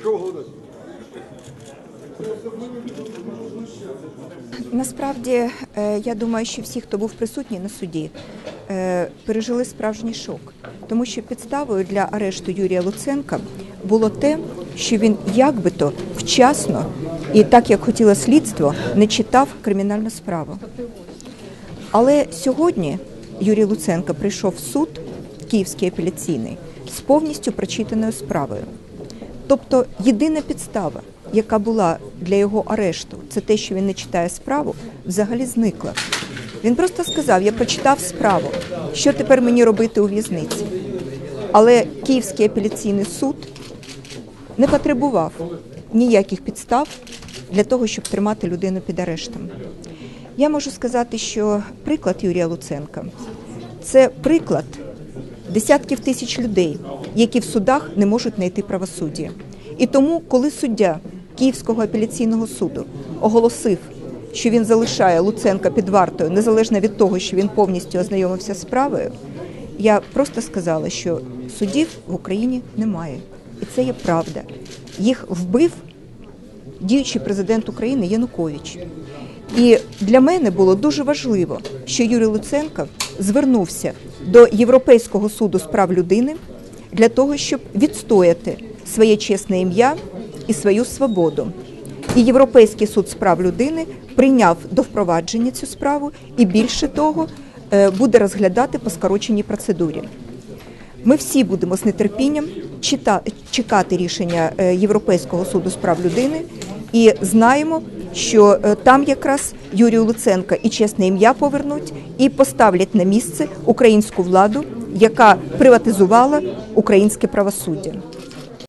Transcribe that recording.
Що? Насправді, е, я думаю, що всі, хто був присутній на суді, е, пережили справжній шок, тому що підставою для арешту Юрія Луценка було те, що він якби-то вчасно і так як хотіло слідство, не читав кримінальну справу. Але сьогодні Юрій Луценко прийшов в суд Київський апеляційний з повністю прочитаною справою. Тобто єдина підстава, яка була для його арешту, це те, що він не читає справу, взагалі зникла. Він просто сказав: я прочитав справу, що тепер мені робити у в'язниці. Але Київський апеляційний суд не потребував ніяких підстав для того, щоб тримати людину під арештом. Я можу сказати, що приклад Юрія Луценка це приклад десятків тисяч людей, які в судах не можуть знайти правосуддя. І тому, коли суддя Київського апеляційного суду оголосив, що він залишає Луценка під вартою, незалежно від того, що він повністю ознайомився з справою, я просто сказала, що судів в Україні немає. І це є правда. Їх вбив діючий президент України Янукович. І для мене було дуже важливо, що Юрій Луценко звернувся до Європейського суду з прав людини для того, щоб відстояти своє чесне ім'я і свою свободу. І Європейський суд з прав людини прийняв до впровадження цю справу і більше того е, буде розглядати по скороченій процедурі. Ми всі будемо з нетерпінням чекати рішення е, Європейського суду з прав людини і знаємо, що е, там якраз Юрію Луценка і чесне ім'я повернуть і поставлять на місце українську владу, яка приватизувала українське правосуддя.